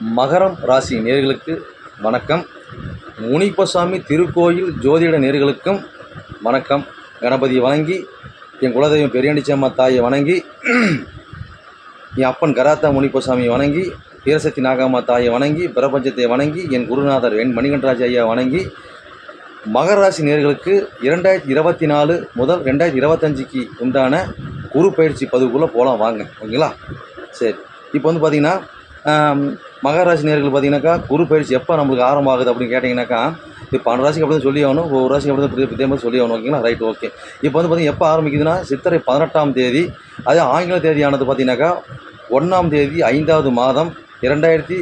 மகரம் ராசி நேர்களுக்கு வணக்கம். முனிப்பசாமி திருக்கோயில் ஜோதிட நேர்களுக்கும் வணக்கம். கணபதியை வணங்கி என் குலதெய்வம் பெரியாண்டிச்சம்மா தாயை வணங்கி என் அப்பன் கராத்தா முனிப்பசாமியை வணங்கி வீரசக்தி நாகாமா தாயை வணங்கி பிரபஞ்சத்தை வணங்கி என் குருநாதர் என் மணிகண்டராஜ் ஐயா வணங்கி மகர ராசி நேர்களுக்கு இரண்டாயிரத்தி இருபத்தி நாலு முதல் ரெண்டாயிரத்தி இருபத்தஞ்சிக்கு உண்டான குரு பயிற்சி பதிவுக்குள்ளே போகலாம் வாங்க ஓகேங்களா? சரி இப்போ வந்து பார்த்திங்கன்னா மகாராசி நேர்கள் பார்த்தீங்கன்னாக்கா குரு பயிற்சி எப்போ நம்மளுக்கு ஆரம்பம் ஆகுது அப்படின்னு கேட்டிங்கனாக்கா இப்போ பன்னெண்டு ராசிக்கு அப்படி தான் சொல்லி ஆகணும் ஒரு ராசிக்கு அப்படி தான் இதே மாதிரி சொல்லி ஆகணும் ஓகேங்களா ரைட் ஓகே இப்போ வந்து பார்த்தீங்கன்னா எப்போ ஆரம்பிக்குதுன்னா சித்திரை பதினெட்டாம் தேதி அதே ஆங்கில தேதியானது பார்த்தீங்கன்னாக்கா ஒன்றாம் தேதி ஐந்தாவது மாதம் இரண்டாயிரத்தி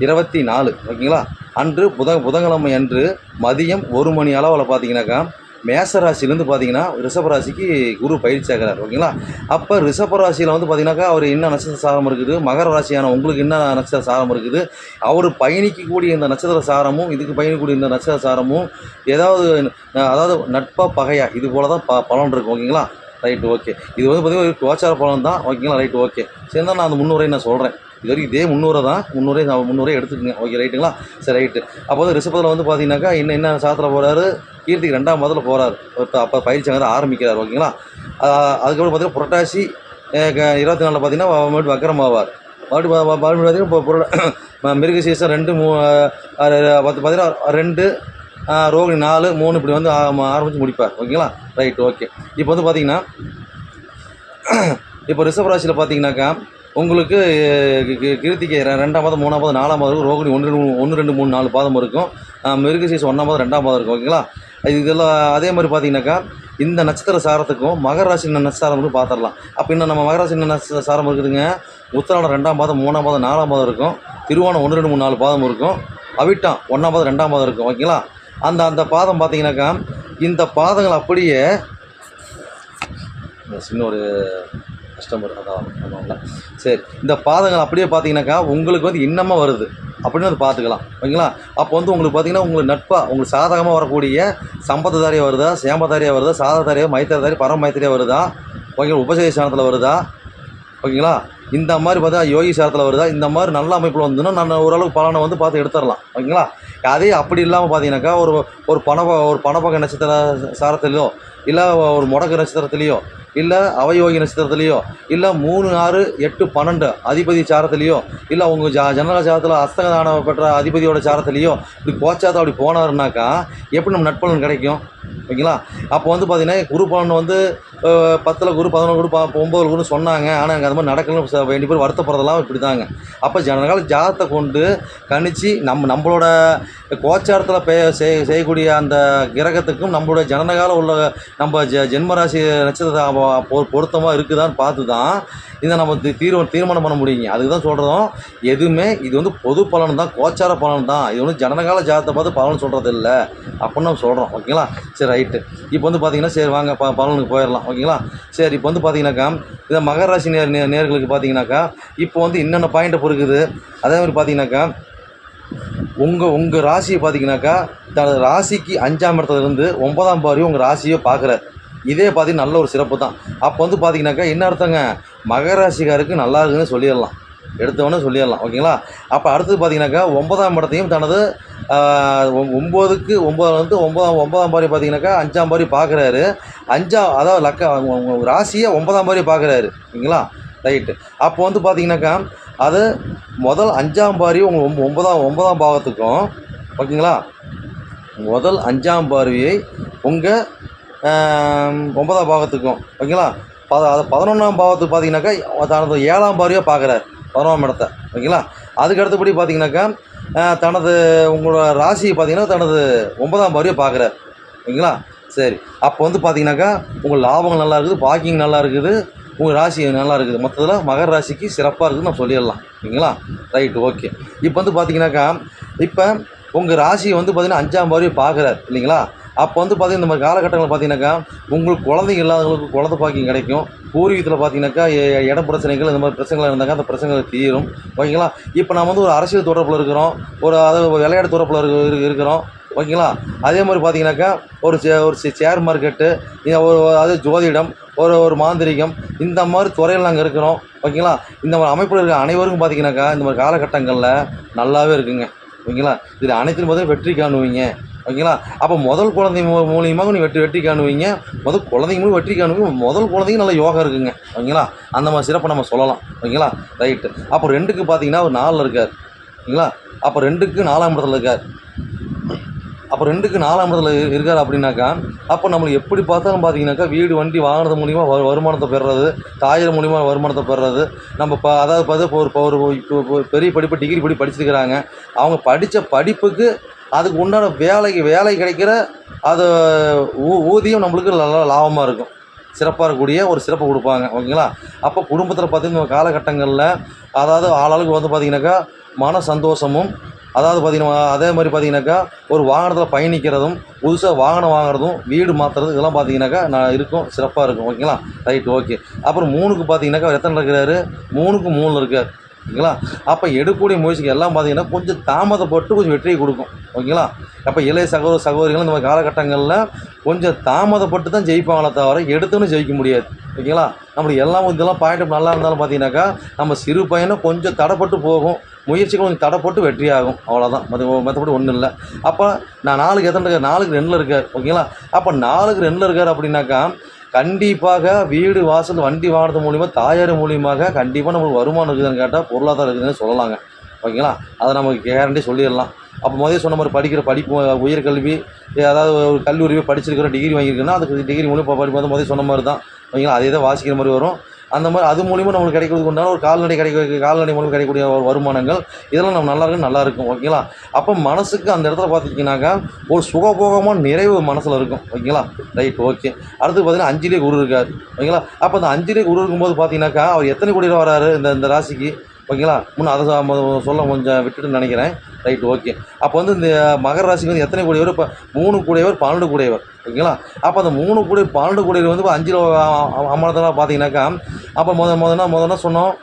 இருபத்தி நாலு ஓகேங்களா அன்று புத புதன்கிழமை அன்று மதியம் ஒரு மணி அளவில் பார்த்தீங்கன்னாக்கா மேசராசிலேருந்து பார்த்தீங்கன்னா ரிஷபராசிக்கு குரு பயிற்சி ஆகிறார் ஓகேங்களா? அப்போ ரிஷபராசியில் வந்து பார்த்தீங்கன்னாக்கா அவர் என்ன நட்சத்திர சாரம் இருக்குது? மகர ராசியான உங்களுக்கு என்ன நட்சத்திர சாரம் இருக்குது? அவர் பயணிக்கக்கூடிய இந்த நட்சத்திர சாரமும் இதுக்கு பயணிக்கக்கூடிய இந்த நட்சத்திர சாரமும் ஏதாவது அதாவது நட்பாக பகையா? இது போல தான் ப பலன் இருக்கும் ஓகேங்களா? ரைட்டு ஓகே இது வந்து பார்த்தீங்கன்னா ஒரு கோச்சார பலன் தான் ஓகேங்களா? ரைட்டு ஓகே சரி தான் நான் அந்த முன்னுரை நான் சொல்கிறேன் இது வரைக்கும் இதே முந்நூறு தான். முந்நூறே நான் முந்நூறே எடுத்துக்கோங்க. ஓகே ரைட்டுங்களா சரி ரைட்டு அப்போ வந்து ரிஷபத்தில் வந்து பார்த்தீங்கன்னாக்கா என்ன என்ன சாத்திர போகிறாரு கீர்த்திக்கு ரெண்டாம் மாதத்தில் போகிறார் இப்போ அப்போ பயிற்சி அங்கே ஆரம்பிக்கிறார் ஓகேங்களா? அதுக்கப்புறம் பார்த்தீங்கன்னா புரட்டாசி க- இருபத்தி நாலில் பார்த்தீங்கன்னா மறுபடியும் வக்கரம் ஆவார். மறுபடியும் மறுபடியும் பார்த்தீங்கன்னா இப்போ மிருக சீசன் ரெண்டு மூ பத்து பார்த்தீங்கன்னா ரெண்டு ரோகிணி நாலு மூணு இப்படி வந்து ஆ- ஆரம்பித்து முடிப்பார் ஓகேங்களா? Right okay. இப்போ வந்து பார்த்தீங்கன்னா இப்போ ரிஷப ராசியில் பார்த்தீங்கன்னாக்கா உங்களுக்கு கீர்த்திக்கு கிருத்திகை ரெ- ரெண்டாம் மாதம் மூணாம் மாதம் நாலாம் மாதம் இருக்கும் ரோகிணி ஒன்று ஒன்று ரெண்டு மூணு நாலு பாதம் இருக்கும். மிருக மிருகசீஸ் ஒன்றாம் மாதம் ரெண்டாம் மாதம் இருக்கும் ஓகேங்களா? இதெல்லாம் அதே மாதிரி பார்த்தீங்கன்னாக்கா இந்த நட்சத்திர சாரத்துக்கும் மகராசி ராசி நட்சத்திரமும் பார்த்துடலாம். அப்போ இன்னும் நம்ம மகராசி நட்சத்திர சாரம் இருக்குதுங்க. உத்திராடம் ரெண்டாம் பாதம் மூணாம் பாதம் நாலாம் பாதம் இருக்கும். திருவோணம் ஒன்று ரெண்டு மூணு நாலு பாதம் இருக்கும். அவிட்டம் ஒன்றாம் பாதம் ரெண்டாம் பாதம் இருக்கும். ஓகேங்களா? அந்த அந்த பாதம் பார்த்தீங்கன்னாக்கா இந்த பாதங்கள் அப்படியே சின்ன ஒரு கஸ்டமர் அதான் சரி இந்த பாதங்கள் அப்படியே பார்த்தீங்கன்னாக்கா உங்களுக்கு வந்து இன்னமாக வருது. அப்படின்னு அது பார்த்துக்கலாம். ஓகேங்களா? அப்போ வந்து உங்களுக்கு பார்த்தீங்கன்னா உங்களுக்கு நட்பாக உங்களுக்கு சாதகமாக வரக்கூடிய சம்பத்ததாரியாக வருதா சேமதாரியாக வருதா சாததாரியாக மைத்திரதாரி பரம மைத்திரியாக வருதா? ஓகேங்களா? உபசேய சாணத்தில் வருதா? ஓகேங்களா? இந்த மாதிரி பார்த்தா யோகி சாரத்தில் வருதா? இந்த மாதிரி நல்ல அமைப்பில் வந்துன்னா நான் ஓரளவுக்கு பலனை வந்து பார்த்து எடுத்துடலாம். ஓகேங்களா? அதே அப்படி இல்லாமல் பார்த்தீங்கன்னாக்கா ஒரு ஒரு பண ஒரு பணப்பக நட்சத்திர சாரத்துலேயோ இல்லை ஒரு முடக்கு நட்சத்திரத்துலேயோ இல்லை அவயோகி நட்சத்திரத்துலேயோ இல்லை மூணு ஆறு எட்டு பன்னெண்டு அதிபதி சாரத்துலேயோ இல்லை உங்கள் ஜா ஜனக சாரத்தில் அஸ்தகதானம் பெற்ற அதிபதியோட சாரத்துலேயோ இப்படி கோச்சாத்த அப்படி போனாருனாக்கா எப்படி நம்ம நட்பலன் கிடைக்கும்? ஓகேங்களா? அப்போ வந்து பார்த்தீங்கன்னா குரு பலன் வந்து பத்தில் குரு பதினொன்று குரு ப- ஒம்பது குரு சொன்னாங்க. ஆனால் அங்கே அது மாதிரி நடக்கலன்னு வேண்டி வேண்டிய பேர் வருத்தப்படுறதெல்லாம் இப்படி தாங்க அப்போ ஜனகால ஜாதத்தை கொண்டு கணிச்சு நம்ம நம்மளோட கோச்சாரத்தில் பே செய் செய்யக்கூடிய அந்த கிரகத்துக்கும் நம்மளோட ஜனனகால உள்ள நம்ம ஜ ஜென்மராசி நட்சத்திர பொ- பொருத்தமாக இருக்குதான்னு பார்த்து தான் இதை நம்ம தீர்வு தீர்மானம் பண்ண முடியுங்க. அதுக்கு தான் சொல்கிறோம் எதுவுமே இது வந்து பொது பலன் தான் கோச்சார பலன் தான். இது வந்து ஜனனகால ஜாதத்தை பார்த்து பலன் சொல்கிறது இல்லை அப்படின்னு நம்ம சொல்கிறோம் ஓகேங்களா? சரி ரைட்டு இப்போ வந்து பார்த்தீங்கன்னா சரி வாங்க ப பலனுக்கு போயிடலாம் ஓகேங்களா? சரி இப்போ வந்து பார்த்தீங்கன்னாக்கா இந்த மகராசி நேர் நே- நேர்களுக்கு பார்த்தீங்கன்னாக்கா இப்போ வந்து என்னென்ன பாயிண்ட்டை பொறுக்குது. அதே மாதிரி பார்த்தீங்கன்னாக்கா உங்கள் உங்கள் ராசியை பார்த்தீங்கன்னாக்கா தனது ராசிக்கு அஞ்சாம் இடத்துல இருந்து ஒன்பதாம் பாரியும் உங்கள் ராசியை பார்க்குறாரு இதே பார்த்தீங்கன்னா நல்ல ஒரு சிறப்பு தான். அப்போ வந்து பார்த்தீங்கன்னாக்கா என்ன அர்த்தங்க? மகராசிக்காருக்கு நல்லா இருக்குன்னு சொல்லிடலாம். எடுத்தவொடனே சொல்லிடலாம். ஓகேங்களா? அப்போ அடுத்தது பார்த்தீங்கன்னாக்கா ஒன்பதாம் இடத்தையும் தனது ஒம்போதுக்கு ஒம்பது வந்து ஒன்பதாம் ஒன்பதாம் பாரி பார்த்தீங்கன்னாக்கா அஞ்சாம் பாரி பார்க்குறாரு அஞ்சாம் அதாவது லக்க ராசியை ஒன்பதாம் பாரி பார்க்குறாரு ஓகேங்களா? ரைட்டு. அப்போ வந்து பார்த்தீங்கன்னாக்கா அது முதல் அஞ்சாம் பாரி உங்கள் ஒம்ப ஒன்பதாம் ஒன்பதாம் பாவத்துக்கும் ஓகேங்களா? முதல் அஞ்சாம் பார்வையை உங்கள் ஒன்பதாம் பாகத்துக்கும் ஓகேங்களா? பத அது பதினொன்றாம் பாவத்துக்கு பார்த்தீங்கன்னாக்கா தனது ஏழாம் பார்வையாக பார்க்குறாரு பதினொன்றாம் இடத்த ஓகேங்களா? அதுக்கு அடுத்தபடி பார்த்தீங்கன்னாக்கா தனது உங்களோட ராசியை பார்த்தீங்கன்னா தனது ஒன்பதாம் பார்வையை பார்க்குறாரு. ஓகேங்களா? சரி. அப்போ வந்து பார்த்தீங்கன்னாக்கா உங்கள் லாபங்கள் நல்லா இருக்குது பாக்கிங் நல்லா இருக்குது உங்கள் ராசி நல்லா இருக்குது. மொத்தத்தில் மகர ராசிக்கு சிறப்பாக இருக்குதுன்னு நம்ம சொல்லிடலாம். ஓகேங்களா? Right okay. இப்போ வந்து பார்த்தீங்கன்னாக்கா இப்போ உங்கள் ராசியை வந்து பார்த்தீங்கன்னா அஞ்சாம் பார்வையை பார்க்குறாரு இல்லைங்களா? அப்போ வந்து பார்த்தீங்கன்னா இந்த மாதிரி காலகட்டங்களில் பார்த்தீங்கன்னாக்கா உங்களுக்கு குழந்தைங்க இல்லாதவங்களுக்கு குழந்தை பாக்கியம் கிடைக்கும். பூர்வீகத்தில் பார்த்தீங்கன்னாக்கா எ- இட பிரச்சனைகள் இந்த மாதிரி பிரச்சனைகள் இருந்தாங்க அந்த பிரச்சனைகள் தீரும். ஓகேங்களா? இப்போ நம்ம வந்து ஒரு அரசியல் தொடர்பில் இருக்கிறோம். ஒரு அதாவது விளையாட்டு தொடர்பில் இருக்கு இருக்கிறோம். ஓகேங்களா? அதே மாதிரி பார்த்தீங்கன்னாக்கா ஒரு சே ஒரு ஷேர் மார்க்கெட்டு ஒரு அது ஜோதிடம் ஒரு ஒரு மாந்திரிகம் இந்த மாதிரி துறையில் நாங்கள் இருக்கிறோம். ஓகேங்களா? இந்த மாதிரி அமைப்பில் இருக்கிற அனைவருக்கும் பார்த்தீங்கன்னாக்கா இந்த மாதிரி காலகட்டங்களில் நல்லாவே இருக்குங்க. ஓகேங்களா? இதில் அனைத்திலும் பார்த்தீங்கன்னா வெற்றி காணுவீங்க. ஓகேங்களா? அப்போ முதல் குழந்தை மூ மூலியமாக நீ வெற்றி வெற்றி காணுவீங்க. முதல் குழந்தைங்க மூலம் வெற்றி காணுவீங்க. முதல் குழந்தைங்க நல்ல யோகா இருக்குங்க. ஓகேங்களா? அந்த மாதிரி சிறப்பை நம்ம சொல்லலாம். ஓகேங்களா? ரைட்டு அப்போ ரெண்டுக்கு பார்த்தீங்கன்னா ஒரு நாலில் இருக்கார். ஓகேங்களா? அப்போ ரெண்டுக்கு நாலாம் இடத்துல இருக்கார். அப்போ ரெண்டுக்கு நாலாம் இடத்துல இருக்கார் அப்படின்னாக்கா அப்போ நம்மளுக்கு எப்படி பார்த்தாலும் பார்த்தீங்கன்னாக்கா வீடு வண்டி வாங்கினது மூலிமா வருமானத்தை பெறுறது தாயர் மூலிமா வருமானத்தை பெறுறது. நம்ம ப அதாவது பார்த்து இப்போ ஒரு இப்போ ஒரு இப்போ இப்போ பெரிய படிப்பு டிகிரி படி படிச்சிருக்கிறாங்க. அவங்க படித்த படிப்புக்கு அதுக்கு உண்டான வேலைக்கு வேலை கிடைக்கிற அது ஊ ஊதியம் நம்மளுக்கு நல்லா லாபமாக இருக்கும். சிறப்பாக இருக்கக்கூடிய ஒரு சிறப்பு கொடுப்பாங்க. ஓகேங்களா? அப்போ குடும்பத்தில் பார்த்தீங்கன்னா காலகட்டங்களில் அதாவது ஆளாளுக்கு வந்து பார்த்தீங்கன்னாக்கா மன சந்தோஷமும் அதாவது பார்த்தீங்கன்னா அதே மாதிரி பார்த்தீங்கன்னாக்கா ஒரு வாகனத்தில் பயணிக்கிறதும் புதுசாக வாகனம் வாங்குறதும் வீடு மாற்றுறது இதெல்லாம் பார்த்தீங்கன்னாக்கா நான் இருக்கும். சிறப்பாக இருக்கும். ஓகேங்களா? Right okay. அப்புறம் மூணுக்கு பார்த்தீங்கன்னாக்கா எத்தனை இருக்கிறாரு? மூணுக்கு மூணு இருக்கார். ஓகேங்களா? அப்போ எடுக்கக்கூடிய முயற்சிக்கு எல்லாம் பார்த்தீங்கன்னா கொஞ்சம் தாமதப்பட்டு கொஞ்சம் வெற்றியை கொடுக்கும். ஓகேங்களா? அப்போ இளைய சகோதர சகோதரிகள் இந்த மாதிரி காலகட்டங்களில் கொஞ்சம் தாமதப்பட்டு தான் ஜெயிப்பாங்களே தவிர எடுத்துன்னு ஜெயிக்க முடியாது. ஓகேங்களா? நம்மளுக்கு எல்லாம் இதெல்லாம் பாயிண்ட் நல்லா இருந்தாலும் பார்த்தீங்கன்னாக்கா நம்ம சிறு பையனும் கொஞ்சம் தடைப்பட்டு போகும். முயற்சி கொஞ்சம் தடைப்பட்டு வெற்றியாகும். அவ்வளோதான் மற்ற மற்றபடி ஒன்றும் இல்லை. அப்போ நான் நாலுக்கு எத்தனை இருக்கார்? நாலுக்கு ரெண்டில் இருக்கார். ஓகேங்களா? அப்போ நாலுக்கு ரெண்டில் இருக்கார் அப்படின்னாக்கா கண்டிப்பாக வீடு வாசல் வண்டி வாங்கினது மூலிமா தாயார் மூலியமாக கண்டிப்பாக நம்மளுக்கு வருமானம் இருக்குதுன்னு கேட்டால் பொருளாதாரம் இருக்குதுன்னு சொல்லலாங்க. ஓகேங்களா? அதை நமக்கு கேரண்டி சொல்லிடலாம். அப்போ முதல்ல சொன்ன மாதிரி படிக்கிற படிப்பு உயர்கல்வி அதாவது ஒரு கல்லூரி படிச்சிருக்கிற படிச்சிருக்கிறோம் டிகிரி வாங்கியிருக்குன்னா அதுக்கு டிகிரி மூலியம் படிக்கும்போது முதல்ல சொன்ன மாதிரி தான் ஓகேங்களா? அதே தான் வாசிக்கிற மாதிரி வரும். அந்த மாதிரி அது மூலிமா நம்மளுக்கு கிடைக்கிறதுக்கு உண்டான ஒரு கால்நடை கிடைக்க கால்நடை மூலம் கிடைக்கக்கூடிய ஒரு வருமானங்கள் இதெல்லாம் நம்ம நல்லா இருக்கும் நல்லா இருக்கும் ஓகேங்களா? அப்போ மனசுக்கு அந்த இடத்துல பார்த்திங்கனாக்கா ஒரு சுகபோகமான நிறைவு மனசில் இருக்கும் ஓகேங்களா? Right okay. அடுத்து பார்த்தீங்கன்னா அஞ்சிலே குரு இருக்கார் ஓகேங்களா? அப்போ அந்த அஞ்சிலே குரு இருக்கும்போது பார்த்தீங்கன்னாக்கா அவர் எத்தனை கோடியில் வராரு இந்த இந்த ராசிக்கு? ஓகேங்களா? முன்னே அதை சொல்ல கொஞ்சம் விட்டுட்டு நினைக்கிறேன். Right okay. அப்போ வந்து இந்த மகர ராசிக்கு வந்து எத்தனை கூடியவர்? இப்போ மூணு கூடியவர் பன்னெண்டு கூடியவர். ஓகேங்களா? அப்போ அந்த மூணு கூடிய பன்னெண்டு கூடியவர் வந்து இப்போ அஞ்சில் அமரத்தெல்லாம் பார்த்தீங்கன்னாக்கா அப்போ முத முதல்ல முதனா சொன்னோம்.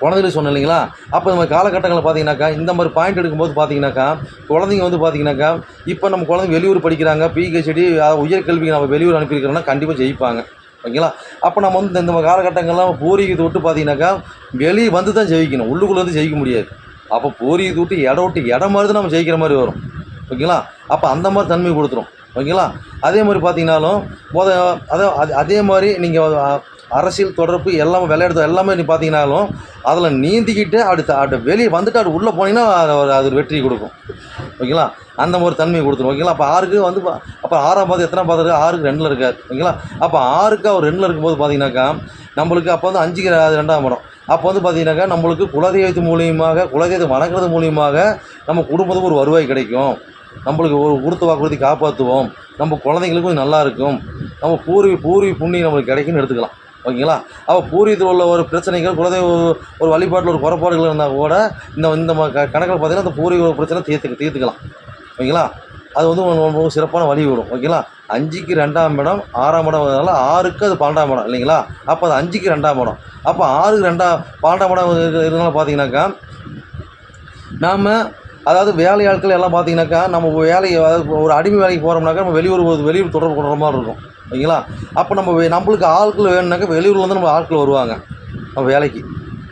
குழந்தைகளுக்கு சொன்னேன் இல்லைங்களா? அப்போ நம்ம காலகட்டங்களில் பார்த்தீங்கன்னாக்கா இந்த மாதிரி பாயிண்ட் எடுக்கும்போது பார்த்தீங்கன்னாக்கா குழந்தைங்க வந்து பார்த்தீங்கன்னாக்கா இப்போ நம்ம குழந்தைங்க வெளியூர் படிக்கிறாங்க பிஹெச்டி உயர்கல்விக்கு நம்ம வெளியூர் அனுப்பியிருக்கிறோன்னா கண்டிப்பாக ஜெயிப்பாங்க. ஓகேங்களா? அப்போ நம்ம வந்து இந்த காலகட்டங்கள்லாம் பூர்வீகத்தை விட்டு பார்த்தீங்கன்னாக்கா வெளியே வந்து தான் ஜெயிக்கணும். உள்ளுக்குள்ளே வந்து ஜெயிக்க முடியாது. அப்போ பூர்வீகத்தை விட்டு இடம் விட்டு இடம் மாதிரி தான் நம்ம ஜெயிக்கிற மாதிரி வரும். ஓகேங்களா? அப்போ அந்த மாதிரி தன்மை கொடுத்துரும். ஓகேங்களா? அதே மாதிரி பார்த்தீங்கன்னாலும் போத அதே அது- அதே மாதிரி நீங்கள் அரசியல் தொடர்பு எல்லாமே விளையாடுறது எல்லாமே நீ பார்த்தீங்கன்னாலும் அதில் நீந்திக்கிட்டு அடுத்த அடுத்த வெளியே வந்துட்டு அது உள்ளே போனீங்கன்னா அது ஒரு- அது வெற்றி கொடுக்கும். ஓகேங்களா? அந்த மாதிரி தன்மையை கொடுத்துரும். ஓகேங்களா? அப்போ ஆறுக்கு வந்து பா- அப்போ ஆறாம் பாது எத்தனை பாது இருக்கு? ஆறுக்கு ரெண்டில் இருக்கார். ஓகேங்களா? அப்போ ஆறுக்கு அவர் ரெண்டில் இருக்கும்போது பார்த்தீங்கன்னாக்கா நம்மளுக்கு அப்போ வந்து அஞ்சுக்கு ரெ- ரெண்டாம் படம் அப்போ வந்து பார்த்தீங்கன்னாக்கா நம்மளுக்கு குலதெய்வத்து மூலியமாக குலதெய்வத்தை வணங்குறது மூலியமாக நம்ம குடும்பத்துக்கு ஒரு வருவாய் கிடைக்கும். நம்மளுக்கு ஒரு கொடுத்த வாக்குறுதி காப்பாற்றுவோம் நம்ம குழந்தைங்களுக்கும் நல்லா இருக்கும். நம்ம பூர்வீ பூர்வீ புண்ணியம் நம்மளுக்கு கிடைக்குன்னு எடுத்துக்கலாம். ஓகேங்களா? அப்போ பூர்வீகத்தில் உள்ள ஒரு பிரச்சனைகள் குலதெய்வ ஒரு- வழிபாட்டில் ஒரு குறைபாடுகள் இருந்தால் கூட இந்த இந்த ம- க- கணக்கில் பார்த்தீங்கன்னா அந்த பூர்வீக பிரச்சனை தீர்த்து தீர்த்துக்கலாம். ஓகேங்களா? அது வந்து ரொம்ப சிறப்பான வழி வரும் ஓகேங்களா? அஞ்சுக்கு ரெண்டாம் இடம் ஆறாம் இடம் வந்ததுனால ஆறுக்கு அது பன்னெண்டாம் இடம் இல்லைங்களா? அப்போ அது அஞ்சுக்கு ரெண்டாம் இடம். அப்போ ஆறுக்கு ரெண்டாம் பன்னெண்டாம் இடம் இருந்தாலும் பார்த்தீங்கன்னாக்கா நாம் அதாவது வேலையாட்கள் எல்லாம் பார்த்தீங்கன்னாக்கா நம்ம வேலையை அதாவது ஒரு அடிமை வேலைக்கு போகிறோம்னாக்கா நம்ம வெளியூர் ஒரு வெளியூர் தொடர்பு கொள்கிற மாதிரி இருக்கும். ஓகேங்களா? அப்போ நம்ம நம்மளுக்கு ஆட்கள் வேணும்னாக்கா வெளியூர்லேருந்து நம்ம ஆட்கள் வருவாங்க. நம்ம வேலைக்கு.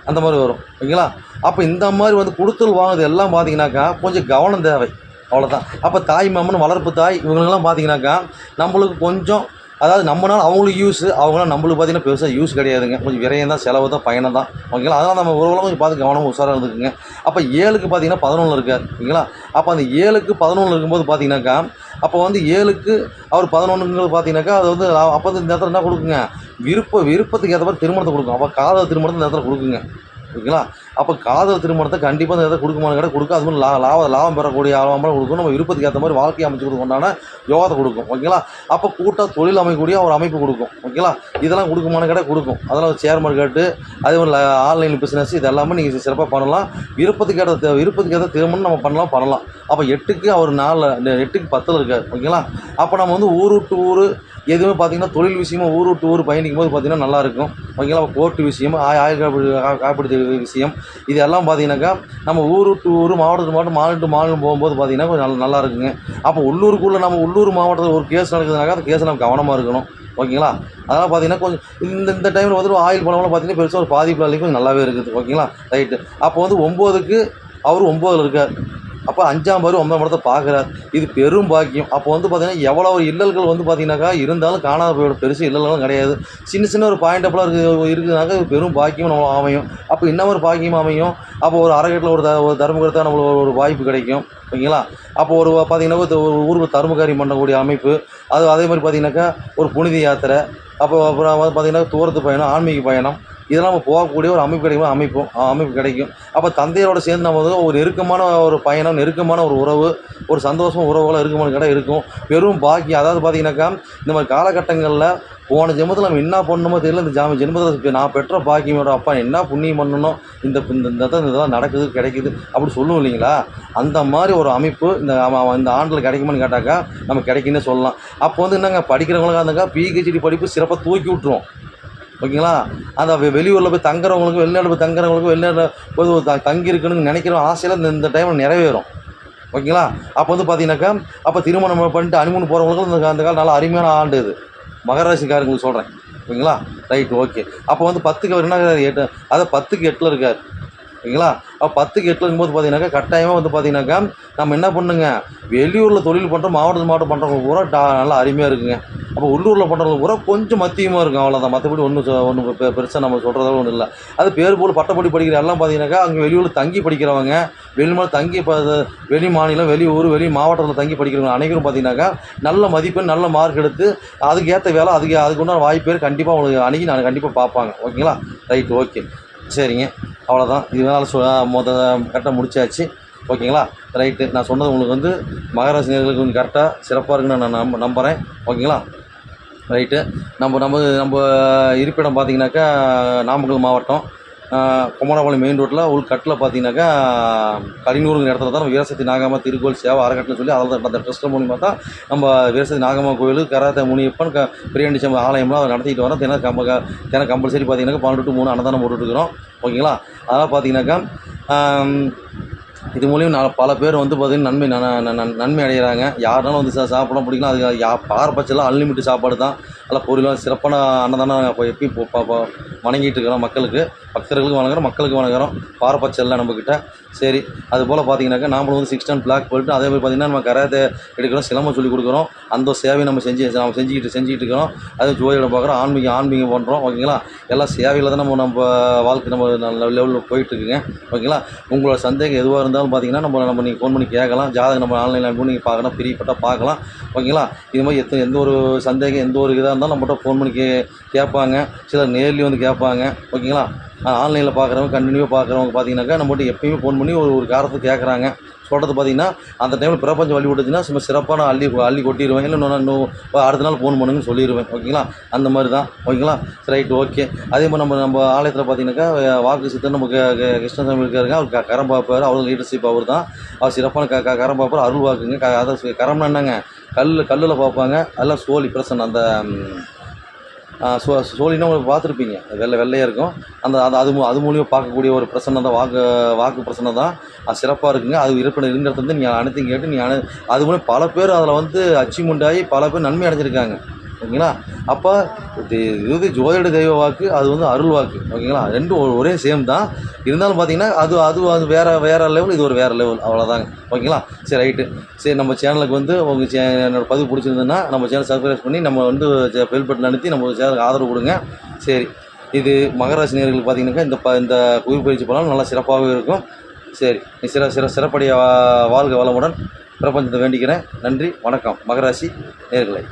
அந்த மாதிரி வரும். ஓகேங்களா? அப்போ இந்த மாதிரி வந்து கொடுத்தல் வாங்குறது எல்லாம் பார்த்தீங்கன்னாக்கா கொஞ்சம் கவனம் தேவை. அவ்வளோதான் அப்போ தாய் மாமன் வளர்ப்பு தாய் இவங்களெல்லாம் பார்த்தீங்கன்னாக்கா நம்மளுக்கு கொஞ்சம் அதாவது நம்மனால அவங்களுக்கு யூஸ் அவங்களாம் நம்மளுக்கு பார்த்தீங்கன்னா பெருசாக யூஸ் கிடையாதுங்க. கொஞ்சம் விரயம் தான் செலவு தான் பயணம் தான். ஓகேங்களா அதனால் நம்ம ஓரளவு கொஞ்சம் பார்த்து கவனமாக உஷாராக இருந்துக்குங்க. அப்போ ஏழுக்கு பார்த்தீங்கன்னா பதினொன்று இருக்கார். ஓகேங்களா அப்போ அந்த ஏழுக்கு பதினொன்று இருக்கும்போது பார்த்தீங்கன்னாக்கா அப்போ வந்து ஏழுக்கு அவர் பதினொன்றுங்கிறது பார்த்தீங்கன்னாக்கா அது வந்து அப்போ வந்து இந்த இடத்துல என்ன கொடுக்குங்க? விருப்ப விருப்பத்துக்கு ஏற்ற மாதிரி திருமணத்தை கொடுக்கும். அப்போ காதல் திருமணத்தை இந்த இடத்துல கொடுக்குங்க. ஓகேங்களா அப்போ காதல் திருமணத்தை கண்டிப்பாக அந்த இடத்துல கொடுக்குமான கடை கொடுக்கும் அது மாதிரி லா லாபம் லாபம் பெறக்கூடிய லாபம் கொடுக்கும் நம்ம விருப்பத்துக்கு ஏற்ற மாதிரி வாழ்க்கையை அமைச்சு கொடுக்கணும்னா உண்டான யோகத்தை கொடுக்கும். ஓகேங்களா? அப்போ கூட்டாக தொழில் அமைக்கக்கூடிய ஒரு அமைப்பு கொடுக்கும். ஓகேங்களா? இதெல்லாம் கொடுக்குமான கடை கொடுக்கும். அதெல்லாம் ஷேர் மார்க்கெட்டு அதே மாதிரி ஆன்லைன் பிஸ்னஸ் இது எல்லாமே நீங்கள் சிறப்பாக பண்ணலாம். விருப்பத்துக்கு ஏற்ற விருப்பத்துக்கு ஏற்ற திருமணம் நம்ம பண்ணலாம் பண்ணலாம். அப்போ எட்டுக்கு அவர் நாலில் எட்டுக்கு பத்தில் இருக்கார். ஓகேங்களா? அப்போ நம்ம வந்து ஊர் விட்டு ஊர் எதுவுமே பார்த்தீங்கன்னா தொழில் விஷயமா ஊர் விட்டு ஊர் பயணிக்கும் போது பார்த்தீங்கன்னா நல்லாயிருக்கும். ஓகேங்களா? கோர்ட்டு விஷயம் ஆயுள் காப்பீடு காப்பீடு விஷயம் இது எல்லாம் பார்த்தீங்கன்னாக்கா நம்ம ஊர் விட்டு ஊர் மாவட்டத்து மாவட்டம் மாநிலம் மாநிலம் போகும்போது பார்த்தீங்கன்னா கொஞ்சம் நல்லா நல்லா இருக்குங்க அப்போ உள்ளூருக்குள்ளே நம்ம உள்ளூர் மாவட்டத்தில் ஒரு கேஸ் நடக்குதுனாக்கா அந்த கேஸை நம்ம கவனமாக இருக்கணும். ஓகேங்களா? அதனால் பார்த்தீங்கன்னா கொஞ்சம் இந்த இந்த டைமில் வந்து ஆயில் பழம்லாம் பார்த்தீங்கன்னா பெருசாக ஒரு பாதிப்பு கொஞ்சம் நல்லாவே இருக்குது. ஓகேங்களா? ரைட்டு. அப்போ வந்து ஒம்போதுக்கு அவர் ஒம்போதில் இருக்கார். அப்போ அஞ்சாம் பேர் ஒன்பதாம் படத்தை பார்க்குறார் இது பெரும் பாக்கியம். அப்போ வந்து பார்த்தீங்கன்னா எவ்வளோ ஒரு இல்லல்கள் வந்து பார்த்தீங்கன்னாக்கா இருந்தாலும் காணாத போயிடும் பெருசு இல்லல்களும் கிடையாது. சின்ன சின்ன ஒரு பாயிண்ட் அப்பெல்லாம் இருக்குது இருக்குதுனாக்கா இது பெரும் பாக்கியம் நம்ம அமையும். அப்போ என்ன ஒரு பாக்கியம் அமையும்? அப்போ ஒரு அரைக்கட்டில் ஒரு த ஒரு தர்மகரத்தாக நம்மளுக்கு ஒரு வாய்ப்பு கிடைக்கும். ஓகேங்களா? அப்போ ஒரு பார்த்தீங்கன்னா ஒரு ஊருக்கு தர்மகாரியம் பண்ணக்கூடிய அமைப்பு. அது அதே மாதிரி பார்த்தீங்கன்னாக்கா ஒரு புனித யாத்திரை. அப்போ அப்புறம் வந்து பார்த்தீங்கன்னா தூரத்து பயணம் ஆன்மீக பயணம். இதெல்லாம் நம்ம போகக்கூடிய ஒரு அமைப்பு கிடைக்கும் அமைப்பு அமைப்பு கிடைக்கும். அப்போ தந்தையரோட சேர்ந்து நம்ம வந்து ஒரு நெருக்கமான ஒரு பயணம் நெருக்கமான ஒரு உறவு ஒரு சந்தோஷம் உறவுகளாக இருக்குமான கடை இருக்கும். பெரும் பாக்கியம். அதாவது பார்த்தீங்கன்னாக்கா இந்த மாதிரி காலகட்டங்களில் போன ஜென்மத்தில் நம்ம என்ன பண்ணணுமோ தெரியல. இந்த ஜாமி ஜென்மத்தில் நான் பெற்ற பாக்கியமோட அப்பா என்ன புண்ணியம் பண்ணணும்? இந்த இந்த இந்த இதெல்லாம் இதெல்லாம் நடக்குது கிடைக்குது அப்படி சொல்லுவோம் இல்லைங்களா? அந்த மாதிரி ஒரு அமைப்பு இந்த இந்த ஆண்டில் கிடைக்குமான்னு கேட்டாக்கா நம்ம கிடைக்குன்னே சொல்லலாம். அப்போ வந்து என்னங்க படிக்கிறவங்களுக்காக இருந்தாக்கா பிஹெச்டி படிப்பு சிறப்பாக தூக்கி விட்டுருவோம் ஓகேங்களா? அந்த வெளியூரில் போய் தங்குறவங்களுக்கு வெளிநாடு போய் தங்குறவங்களுக்கு வெளிநாட்டில் போய் ஒரு தங்கி இருக்கணும்னு நினைக்கிற ஆசையில் இந்த இந்த டைமில் நிறைவேறும். ஓகேங்களா? அப்போ வந்து பார்த்தீங்கன்னாக்கா அப்போ திருமணம் பண்ணிட்டு அனிமூன் போகிறவங்களுக்கு இந்த அந்த காலம் நல்லா அருமையான ஆண்டு இது. மகராசிக்காரங்களுக்கு சொல்கிறேன் ஓகேங்களா? ரைட் ஓகே அப்போ வந்து பத்துக்கு அவர் என்ன இருக்காரு? எட்டு அதை பத்துக்கு எட்டில் இருக்கார். ஓகேங்களா? அப்போ பத்துக்கு எட்டில் இருக்கும்போது பார்த்தீங்கன்னாக்கா கட்டாயமாக வந்து பார்த்தீங்கன்னாக்கா நம்ம என்ன பண்ணுங்க? வெளியூரில் தொழில் பண்ணுறோம் மாவட்டத்து மாவட்டம் பண்ணுறவங்க பூரா டா நல்லா அருமையாக இருக்குங்க. அப்போ உள்ளூரில் பண்ணுறவங்க பூரா கொஞ்சம் மத்தியமாக இருக்கும் அவ்வளோதான் மற்றபடி ஒன்றும் ஒன்றும் பெருசாக நம்ம சொல்கிறதால ஒன்றும் இல்லை. அது பேர் போல் பட்டப்படி படிக்கிற எல்லாம் பார்த்தீங்கன்னாக்கா அங்கே வெளியூரில் தங்கி படிக்கிறவங்க வெளிமாநில தங்கி வெளி மாநிலம் வெளி ஊர் வெளி மாவட்டத்தில் தங்கி படிக்கிறவங்க அனைவரும் பார்த்தீங்கன்னாக்கா நல்ல மதிப்பெண் நல்ல மார்க் எடுத்து அதுக்கேற்ற வேலை அதுக்கு அதுக்குண்டான வாய்ப்பு கண்டிப்பாக அவங்களுக்கு அணுகி நான் கண்டிப்பாக பார்ப்பாங்க ஓகேங்களா? Right okay. சரிங்க. அவ்வளோதான் இதனால் சொ மொத கரெக்டாக முடிச்சாச்சு. ஓகேங்களா? ரைட்டு நான் சொன்னது உங்களுக்கு வந்து மகராசி நேர்களுக்கு கொஞ்சம் கரெக்டாக சிறப்பாக இருக்குன்னு நான் நம்ப நம்புகிறேன் ஓகேங்களா? ரைட்டு நம்ம நம்ம நம்ம இருப்பிடம் பார்த்தீங்கன்னாக்கா நாமக்கல் மாவட்டம். குமாரபாளையம் மெயின் ரோட்டில் உள்கட்டில் பார்த்தீங்கன்னாக்கா கலினூருங்கிற இடத்துல தான் வீரசக்தி நாகம்மா திருக்கோயில் சேவை அறக்கட்டளைன்னு சொல்லி அதில் தான் அந்த ட்ரஸ்ட் மூலியமாக தான் நம்ம வீரசக்தி நாகம்மா கோயில் கராத்த முனியப்பன் க பிரியாணி சம்ப ஆலயம்லாம் அதை நடத்திட்டு வரோம். தினம் கம்ப தினம் கம்பல்சரி பார்த்தீங்கன்னாக்கா பன்னெண்டு டு மூணு அன்னதானம் போட்டுட்ருக்குறோம் ஓகேங்களா? அதெல்லாம் பார்த்தீங்கன்னாக்கா இது மூலியம் நான் பல பேர் வந்து பார்த்திங்கன்னா நன்மை நன்மை அடைகிறாங்க. யாருனாலும் வந்து சா சாப்பிட பிடிக்கலாம் அது யா பாரபட்சம்லாம் அன்லிமிட்டட் சாப்பாடு தான். நல்லா பொருளாக சிறப்பான அன்னதானம் இப்போ எப்பயும் இப்போ வணங்கிட்டு இருக்கிறோம் மக்களுக்கு. பக்தர்களுக்கு வணங்குறோம் மக்களுக்கு வணங்குறோம். பாரபட்சம் இல்லை நம்மக்கிட்ட சரி அது போல் பார்த்தீங்கன்னாக்கா நாமளும் வந்து சிக்ஸ் டன் பிளாக் போயிட்டு அதே மாதிரி பார்த்திங்கன்னா நம்ம கராத்தே எடுக்கிறோம் சிலம்பம் சொல்லி கொடுக்குறோம். அந்த சேவையை நம்ம செஞ்சு நம்ம செஞ்சுக்கிட்டு செஞ்சுக்கிட்டு இருக்கிறோம். அது ஜோதியோட பார்க்குறோம் ஆன்மீகம் ஆன்மீகம் பண்ணுறோம் ஓகேங்களா? எல்லாம் சேவையில் தான் நம்ம நம்ம வாழ்க்கை நம்ம நல்ல லெவலில் போயிட்டுருக்குங்க ஓகேங்களா? உங்களோட சந்தேகம் எதுவாக இருந்தாலும் பார்த்தீங்கன்னா நம்ம நம்ம நீங்கள் ஃபோன் பண்ணி கேட்கலாம். ஜாதகம் நம்ம ஆன்லைனில் அனுப்பி நீங்கள் பார்க்கலாம் பிரியப்பட்டால் பார்க்கலாம். ஓகேங்களா இது மாதிரி எத்தனை எந்த ஒரு சந்தேகம் எந்த ஒரு இதாக இருந்தாலும் நம்மகிட்ட ஃபோன் பண்ணி கே கேட்பாங்க. சிலர் நேர்லேயும் வந்து கேட்பாங்க. ஓகேங்களா ஆன்லைனில் பார்க்குறவங்க கண்டினியூவாக பார்க்குறவங்க பார்த்தீங்கன்னாக்கா நம்மகிட்ட எப்பயுமே ஃபோன் பண்ணி ஒரு ஒரு காரத்தை கேட்குறாங்க. சொல்கிறது பார்த்தீங்கன்னா அந்த டைமில் பிரபஞ்சம் வழி விட்டுச்சுன்னா சும்மா சிறப்பான அள்ளி அள்ளி கொட்டிடுவேன் இல்லை இன்னும் இன்னும் அடுத்த நாள் ஃபோன் பண்ணுங்கன்னு சொல்லிடுவேன் ஓகேங்களா? அந்த மாதிரி தான் ஓகேங்களா? ரைட் ஓகே அதே மாதிரி நம்ம நம்ம ஆலயத்தில் பார்த்தீங்கன்னாக்கா வாக்கு சித்தர் நம்ம கிருஷ்ணசாமி இருக்காருங்க. அவர் க- கரம் பார்ப்பார். அவர் லீடர்ஷிப் அவர் தான் அவர் சிறப்பான க க- கரம் பார்ப்பார். அருள் வாக்குங்க. க அதை கரம்னா என்னங்க? கல் கல்லில் பார்ப்பாங்க. அதெல்லாம் சோழி பிரசன் அந்த சோ சோழினா உங்களுக்கு பார்த்துருப்பீங்க. வெள்ளை வெள்ளையாக இருக்கும். அந்த அது அது அது மூலியமாக பார்க்கக்கூடிய ஒரு பிரச்சனை தான் வாக்கு வாக்கு பிரச்சனை தான். அது சிறப்பாக இருக்குங்க. அது இருப்பிடம் இருந்த இடத்துல நீங்கள் அனைத்தையும் கேட்டு நீங்கள் அனு அது மூலம் பல பேர் அதில் வந்து அச்சீவ்மெண்ட் ஆகி பல பேர் நன்மை அடைஞ்சிருக்காங்க. ஓகேங்களா? அப்போ இது இது ஜோதிட தெய்வ வாக்கு அது வந்து அருள் வாக்கு. ஓகேங்களா? ரெண்டும் ஒரே சேம் தான். இருந்தாலும் பார்த்தீங்கன்னா அது அது அது வேறு வேறு லெவல் இது ஒரு வேறு லெவல் அவ்வளோதாங்க ஓகேங்களா? சரி ரைட்டு சரி நம்ம சேனலுக்கு வந்து உங்கள் சே என்னோடய பதிவு பிடிச்சிருந்ததுன்னா நம்ம சேனல் சப்ஸ்கிரைப் பண்ணி நம்ம வந்து பெல் பட்டன் அனுப்பி நம்ம சேனலுக்கு ஆதரவு கொடுங்க. சரி. இது மகராசி நேர்களுக்கு பார்த்தீங்கன்னாக்கா இந்த ப இந்த உயிர் பயிற்சி பலன் நல்லா சிறப்பாகவே இருக்கும். சரி. நீ சிற சிற சிறப்படைய வா- வாழ்க வளமுடன். பிரபஞ்சத்தை வேண்டிக்கிறேன். நன்றி வணக்கம். மகராசி நேர்களை.